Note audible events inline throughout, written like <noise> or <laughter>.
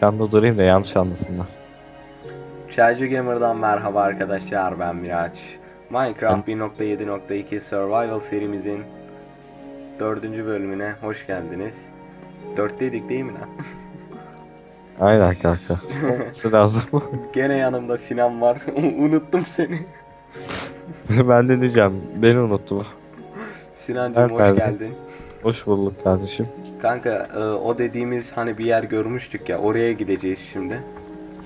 arkanda durayım da yanlış anlasınlar. Çaycı Gamer'dan merhaba arkadaşlar ben Miraç. Minecraft 1.7.2 Survival serimizin dördüncü bölümüne hoş geldiniz. Dörtteydik değil mi lan? <laughs> Aynen kanka. Olması lazım. <laughs> Gene yanımda Sinan var. Unuttum seni. <laughs> ben de diyeceğim. Beni unuttu. Sinancım hoş geldin. Hoş bulduk kardeşim. Kanka e, o dediğimiz hani bir yer görmüştük ya oraya gideceğiz şimdi.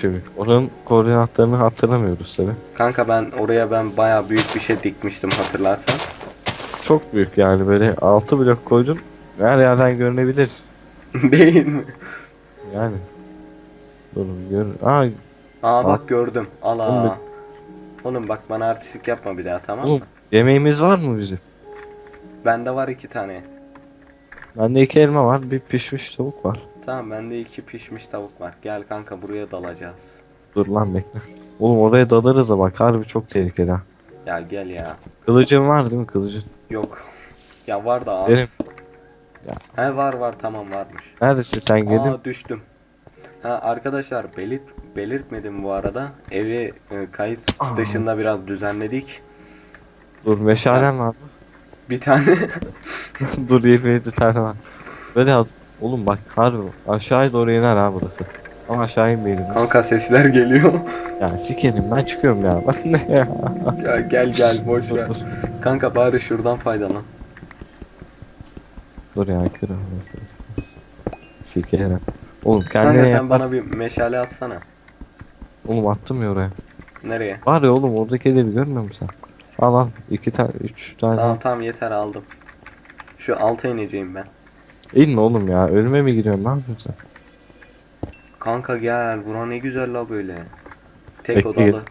Şimdi onun koordinatlarını hatırlamıyoruz tabi. Kanka ben oraya ben baya büyük bir şey dikmiştim hatırlarsan. Çok büyük yani böyle 6 blok koydun. Her yerden görünebilir. <laughs> değil mi? Yani. Durun gör. Aa Aa bak gördüm. Al Oğlum aa. Oğlum bak bana artistik yapma bir daha tamam mı? oğlum yemeğimiz var mı bizim? Bende var iki tane. Bende iki elma var, bir pişmiş tavuk var. Tamam bende iki pişmiş tavuk var. Gel kanka buraya dalacağız. Dur lan bekle. Oğlum oraya dalarız da bak harbi çok tehlikeli ha. Gel gel ya. Kılıcın var değil mi kılıcın? Yok. Ya var da az. Senin. He var var tamam varmış. Neredesin sen gelin? Aa düştüm. Ha arkadaşlar belirt belirtmedim bu arada. Evi e, kayıt Aa. dışında biraz düzenledik. Dur meşalem var mı? Bir tane <laughs> Dur 27 tane var. Böyle az. Oğlum bak harbi aşağıya doğru iner ha burası. Ama aşağı inmeyelim. kanka sesler geliyor. Ya sikerim ben çıkıyorum ya. Bak ne ya. ya gel gel <laughs> boş ver. Kanka bari şuradan faydalan. Dur ya kır. Sikerim. Oğlum kendine Kanka sen yapar- bana bir meşale atsana. Oğlum attım ya oraya. Nereye? Var ya oğlum oradakileri görmüyor musun sen? Al al. iki tane, üç tane. Tamam tamam yeter aldım. Şu alta ineceğim ben. İnme oğlum ya. Ölüme mi giriyorsun? Ne yapıyorsun? Kanka gel bura ne güzel la böyle. Tek Bekle. odalı.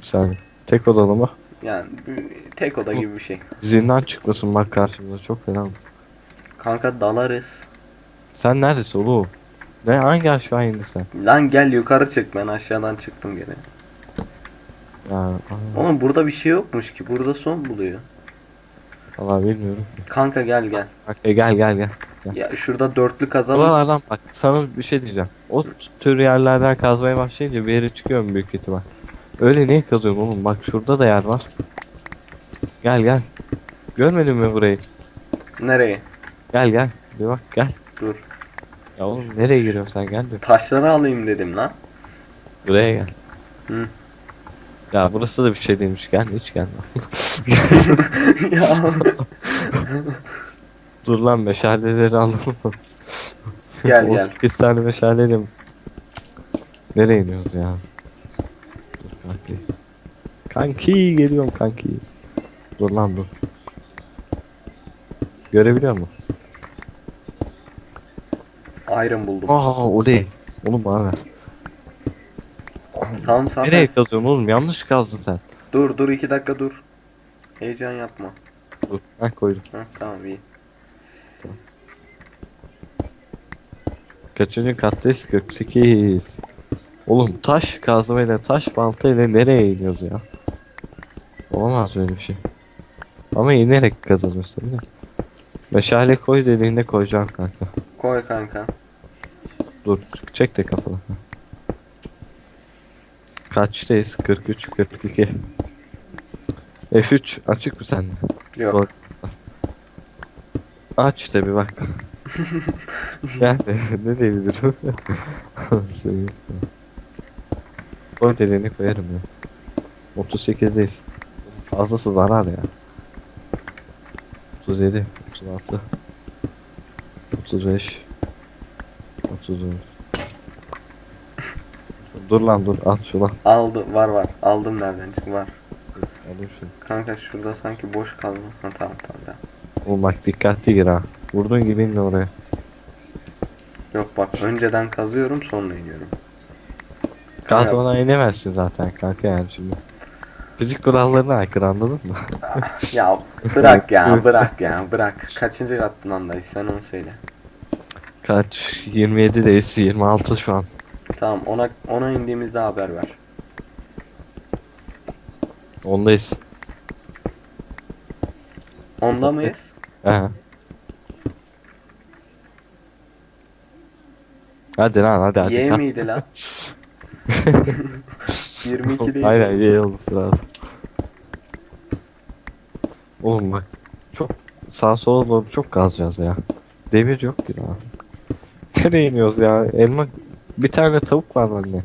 Bir saniye. Tek odalı mı? Yani tek oda gibi bir şey. Zindan çıkmasın bak karşımıza. Çok fena. Kanka dalarız. Sen neredesin oğlum? Ne hangi aşağı indin sen? Lan gel yukarı çık ben aşağıdan çıktım gene. Ya aa, Oğlum burada bir şey yokmuş ki. Burada son buluyor. Allah bilmiyorum. Kanka gel gel. Bak e, gel gel gel. Ya şurada dörtlü kazalım. Buralardan bak sana bir şey diyeceğim. O tür yerlerden kazmaya başlayınca bir yere çıkıyorum büyük ihtimal. Öyle niye kazıyorsun oğlum? Bak şurada da yer var. Gel gel. Görmedin mi burayı? Nereye? Gel gel. Bir bak gel. Dur. Ya oğlum nereye giriyorsun sen gel bir. Taşları alayım dedim lan. Buraya gel. Hı. Ya burası da bir şey değilmiş. Gel hiç gel. ya. <laughs> Dur lan meşaleleri alalım. Gel, <laughs> gel. 8 tane meşaleyle mi? Nereye iniyoruz ya? Dur kanki. Kanki geliyorum kanki. Dur lan dur. Görebiliyor musun? Iron buldum. Aa o değil. Oğlum bana ver. Tamam tamam. Nereye kazıyorsun oğlum? Yanlış kazdın sen. Dur dur iki dakika dur. Heyecan yapma. Dur ben koydum. Heh, tamam iyi. Kaçıncı kattayız? 48. Oğlum taş kazmayla taş baltayla nereye iniyoruz ya? Olamaz öyle bir şey. Ama inerek kazanıyorsun değil mi? Meşale koy dediğinde koyacağım kanka. Koy kanka. Dur çek de kafanı. Kaçtayız? 43, 42. F3 açık mı sende? Yok. Koy. Aç da bir bak. <laughs> yani ne diyebilirim? <laughs> Koy dediğini koyarım ya. 38'deyiz. Fazlası zarar ya. 37, 36, 35, 34. Dur lan dur at şunu. Aldı var var. Aldım nereden çık var. Alayım şunu. Kanka şurada sanki boş kaldı. Ha tamam tamam. Oğlum bak dikkatli gir ha. Vurduğun gibi inme oraya. Yok bak önceden kazıyorum sonra iniyorum. Kazmadan inemezsin zaten kanka yani şimdi. Fizik kurallarına aykırı anladın mı? <laughs> Ya bırak ya bırak ya bırak. Kaçıncı katmandayız sen onu söyle. Kaç? 27 değilsin 26 şu an. Tamam ona ona indiğimizde haber ver. Ondayız. Onda mıyız? He. Hadi lan hadi hadi. Y miydi lan? <laughs> 22 değil. Aynen Y olması lazım. Oğlum bak çok sağa sola doğru çok kazacağız ya. Demir yok ki daha. <laughs> Nereye iniyoruz ya? Elma bir tane tavuk var bende.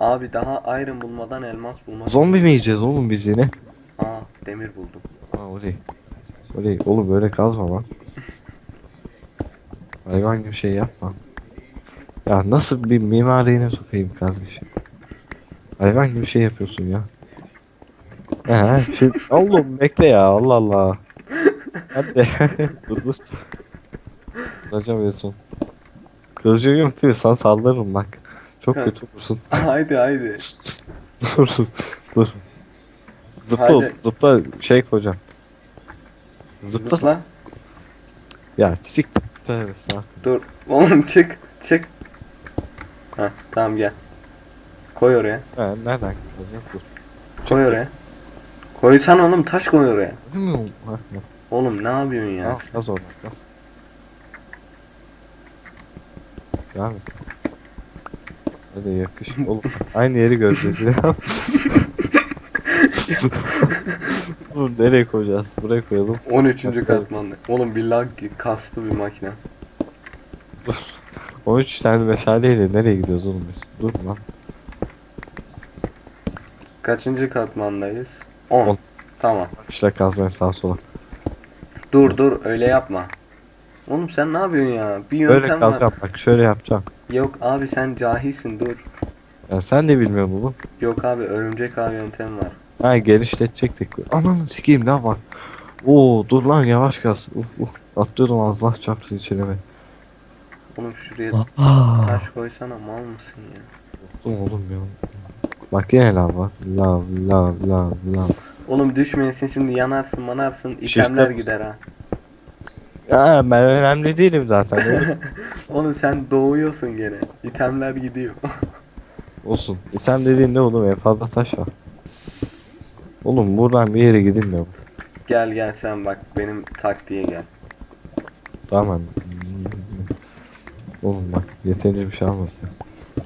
Abi daha iron bulmadan elmas bulmak. Zombi mi yiyeceğiz oğlum biz yine? Aa demir buldum. Ha oley. Oley oğlum böyle kazma lan. <laughs> Hayvan gibi şey yapma. Ya nasıl bir mimariğine sokayım kardeşim. Hayvan gibi şey yapıyorsun ya. He, şey, <laughs> oğlum bekle ya Allah Allah. Hadi <laughs> dur dur. Hocam en son. Kılıcı yok? Sana saldırırım bak. Çok Ha. kötü olursun. <laughs> haydi haydi. <laughs> dur dur. Zıpla oğlum, zıpla şey koyacağım. Zıpla. Zıpla. Ya sik. Tövbe sağ. Dur. Oğlum çık. Çık. Ha tamam gel. Koy oraya. Ha, nereden koyacağım? Dur. Koy oraya. Koysan oğlum taş koy oraya. Bilmiyorum. Ha. Oğlum ne yapıyorsun ya? Al, az oradan, Devam et. Hadi yakış. Oğlum aynı yeri göreceğiz ya. Dur nereye koyacağız? Buraya koyalım. 13. Bakalım. katmanda. Oğlum bir lag kastı bir makine. <laughs> 13 tane meşaleyle nereye gidiyoruz oğlum biz? Dur lan. Kaçıncı katmandayız? 10. On. Tamam. İşte kazmaya sağa sola. Dur dur öyle yapma. Oğlum sen ne yapıyorsun ya? Bir Böyle yöntem var. kazacağım bak şöyle yapacağım. Yok abi sen cahilsin dur. Ya sen de bilmiyorsun oğlum. Yok abi örümcek ağ yöntem var. Ha genişletecektik. Ananı sikeyim ne var? Oo dur lan yavaş kaz. Uf uf. Atlıyordum Allah çarpsın içine be. Oğlum şuraya Aa. taş koysana mal mısın ya? Oğlum oğlum ya. Bak yine lav var. Lav lav lav lav. Oğlum düşmeyesin şimdi yanarsın manarsın itemler gider ha. Ya ben önemli değilim zaten. oğlum. <laughs> Oğlum sen doğuyorsun gene. İtemler gidiyor. <laughs> Olsun. İtem dediğin ne oğlum en fazla taş var. Oğlum buradan bir yere gidilmiyor. gel gel sen bak benim taktiğe gel. Tamam. Oğlum bak yeterince bir şey almadım.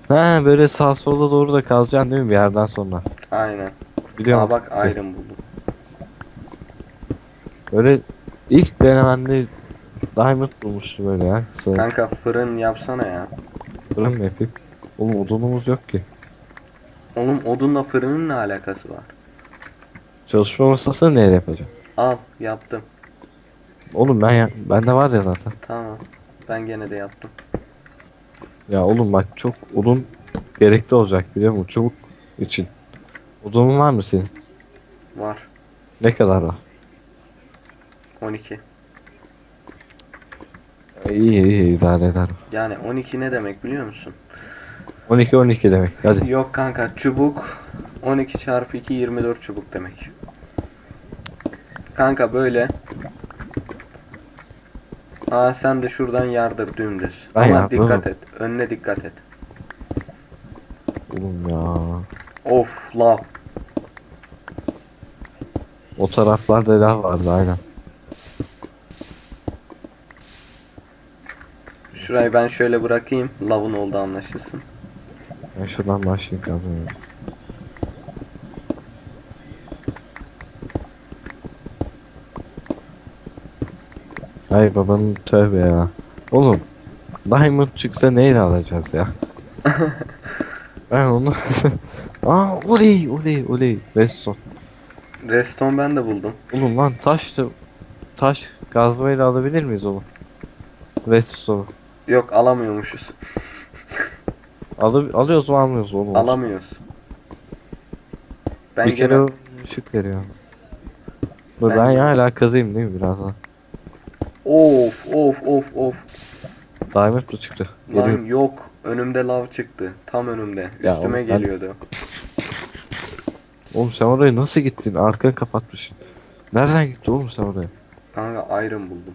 Ha böyle sağ sola doğru da kalacaksın değil mi bir yerden sonra? Aynen. Biliyor Aa musun? bak iron buldum. Böyle ilk denemende Diamond bulmuştum böyle ya. Sonra Kanka fırın yapsana ya. fırın mı yapayım? Oğlum odunumuz yok ki. Oğlum odunla fırının ne alakası var? Çalışma masasını neyle yapacağım? Al yaptım. Oğlum ben ya, bende var ya zaten. Tamam. Ben gene de yaptım. Ya oğlum bak çok odun gerekli olacak biliyor musun? Çubuk için. Odunun var mı senin? Var. Ne kadar var? 12. İyi iyi idare eder. Yani 12 ne demek biliyor musun? 12 12 demek. Hadi. Yok kanka çubuk 12 çarpı 2 24 çubuk demek. Kanka böyle. Aa sen de şuradan yardır dümdüz. Ben Ama yardım. dikkat et. Önüne dikkat et. Oğlum ya. Of lav. O taraflarda lav vardı aynen. Şurayı ben şöyle bırakayım. Lavın oldu anlaşılsın. Ben şuradan başlayayım kazmaya. Ay babanın tövbe ya. Oğlum Diamond çıksa neyle alacağız ya? <laughs> ben onu <laughs> Aa oley oley oley Redstone. Reston ben de buldum. Oğlum lan taş da taş kazmayla alabilir miyiz oğlum? Redstone. Yok alamıyormuşuz. Alı, alıyoruz mu almıyoruz oğlum? Alamıyoruz. Ben bir kere gene ışık veriyor. Dur Ben- ben, hala kazayım değil mi birazdan? of of of of. Diamond mı çıktı? Lan Geliyor. yok. Önümde lav çıktı. Tam önümde. Ya Üstüme oğlum ben- geliyordu. Oğlum sen oraya nasıl gittin? Arkanı kapatmışsın. Nereden gitti oğlum sen oraya? Kanka iron buldum.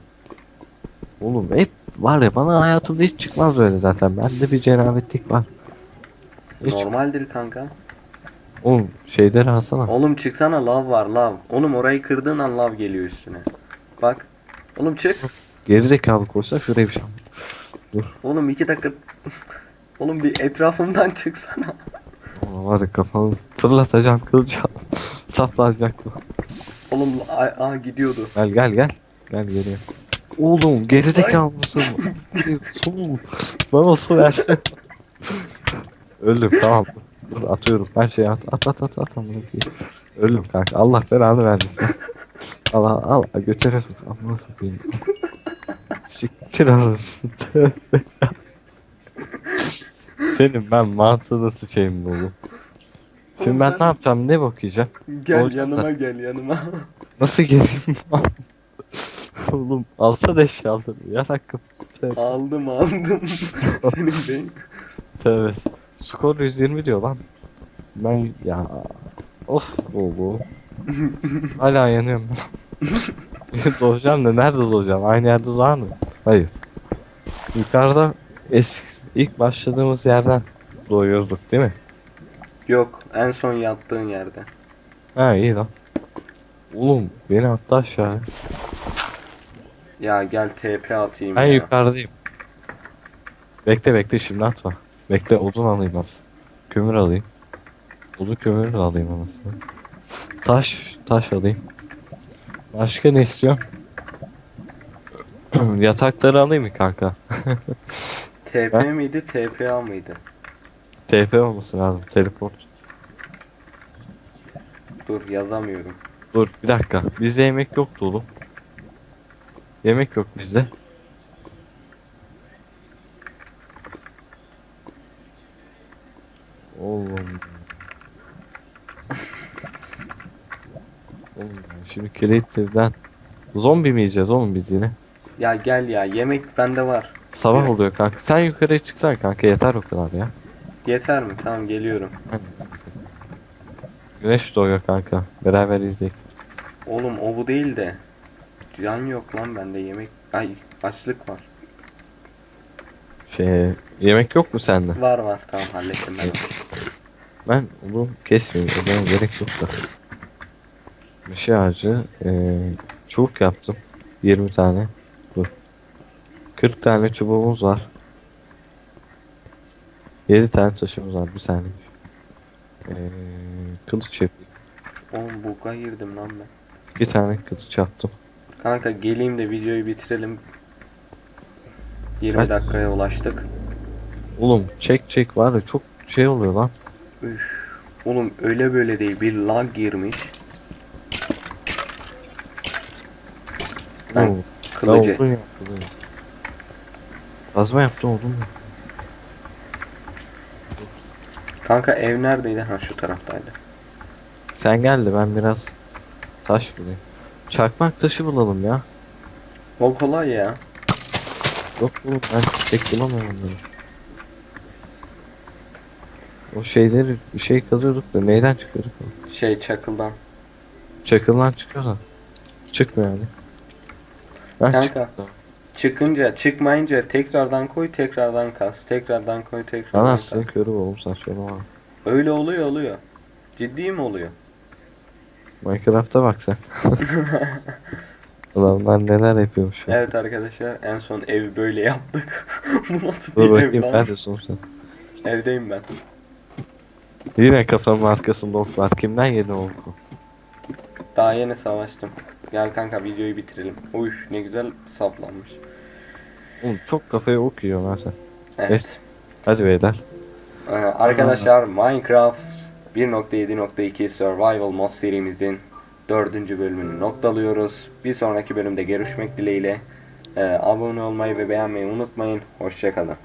Oğlum hep var ya bana hayatımda hiç çıkmaz böyle zaten. Bende bir cenabetlik var. Hiç. Normaldir kanka. Oğlum şeyleri alsana. Oğlum çıksana lav var lav. Oğlum orayı kırdığın an lav geliyor üstüne. Bak. Oğlum çık. Gerizekalı koysa şuraya bir şey. Oğlum iki dakika <laughs> Oğlum bir etrafımdan çıksana. Ulan var ya kafamı fırlatacağım kılacağım. <laughs> Saplanacak bu. Oğlum a, a gidiyordu. Gel gel gel. Gel geliyor. Oğlum gerizekalı mısın? Oğlum, Bana su ver. Öldüm tamam. Dur atıyorum. Her şeyi at at at at at. amına koyayım. Öldüm kanka. Allah belanı vermesin. Allah al götürür. Amına sokayım. Siktir anasını. Tövbe. Senin ben mantığını sıçayım oğlum. Şimdi ben ne yapacağım? Ne bakacağım? Gel Olacak yanıma gel yanıma. Nasıl geleyim? Oğlum alsana eşyaları yarakım. Tövbe, aldım aldım. <laughs> Senin beyin. tövbe. Skor 120 diyor lan. Ben ya of oğlum. Hala yanıyorum ben. <laughs> doğacağım da nerede doğacağım? Aynı yerde doğar mı? Hayır. Yukarıda eski ilk başladığımız yerden doğuyorduk değil mi? Yok en son yattığın yerde. Ha iyi lan. Oğlum beni attı aşağı. Ya gel TP atayım Ben ya. yukarıdayım. Bekle bekle şimdi atma. Bekle odun alayım az. Kömür alayım. Odun kömür de alayım anasını. Taş, taş alayım. Başka ne istiyorsun? <clears throat> Yatakları alayım mı kanka? <laughs> TP Ben- miydi TPA mıydı? TP olması lazım. Teleport. Dur yazamıyorum. Dur bir dakika. Bizde yemek yoktu oğlum. Yemek yok bizde. Oğlum. Oğlum şimdi Creative'den zombi mi yiyeceğiz oğlum biz yine? Ya gel ya yemek bende var. Sabah Evet. oluyor kanka. Sen yukarıya çıksan kanka yeter o kadar ya. Yeter mi? Tamam geliyorum. Güneş doğuyor kanka. Beraber izleyelim. Oğlum o bu değil de. Can yok lan bende yemek. Ay açlık var. Şey, yemek yok mu sende? Var var tamam hallettim ben. Ben onu kesmeyeyim. Zaman gerek yok da. Meşe ağacı eee çubuk yaptım. 20 tane. Dur. 40 tane çubuğumuz var. 7 tane taşımız var. Bir saniye. Eee kılıç yapayım. Oğlum buga girdim lan ben. 2 tane kılıç yaptım. Kanka geleyim de videoyu bitirelim. 20 Kaç? dakikaya ulaştık. Oğlum çek çek var ya çok şey oluyor lan. Üf. Oğlum öyle böyle değil bir lag girmiş. Ben Oğlum, Kılıcı. Ya odun yap, kılıcı. Kazma yaptım mu? Kanka ev neredeydi? Ha şu taraftaydı. Sen gel de ben biraz taş bulayım. Çakmak taşı bulalım ya. O kolay ya. Yok oğlum ben tek bulamıyorum onları. O şeyleri bir şey kazıyorduk da neyden çıkıyorduk o? Şey çakıldan. Çakıldan çıkıyor da. Çıkmıyor yani. Ben Kanka. çıktı. Çıkınca çıkmayınca tekrardan koy tekrardan kas. Tekrardan koy tekrardan Anasını kas. körü oğlum saçmalama. Öyle oluyor oluyor. Ciddi mi oluyor? Minecraft'a bak sen. <laughs> Adamlar neler yapıyormuş ya. Evet arkadaşlar en son ev böyle yaptık. <laughs> Bu nasıl Dur bir ev bakayım lan? ben de son sen. Evdeyim ben. Yine kafamın arkasında ok var. Kimden yedin o oku? Daha yeni savaştım. Gel kanka videoyu bitirelim. Uy ne güzel saplanmış. Oğlum çok kafaya ok yiyor lan sen. Evet. Neyse. Hadi beyler. Ee, arkadaşlar Minecraft 1.7.2 Survival Mod serimizin dördüncü bölümünü noktalıyoruz. Bir sonraki bölümde görüşmek dileğiyle. Ee, abone olmayı ve beğenmeyi unutmayın. Hoşçakalın.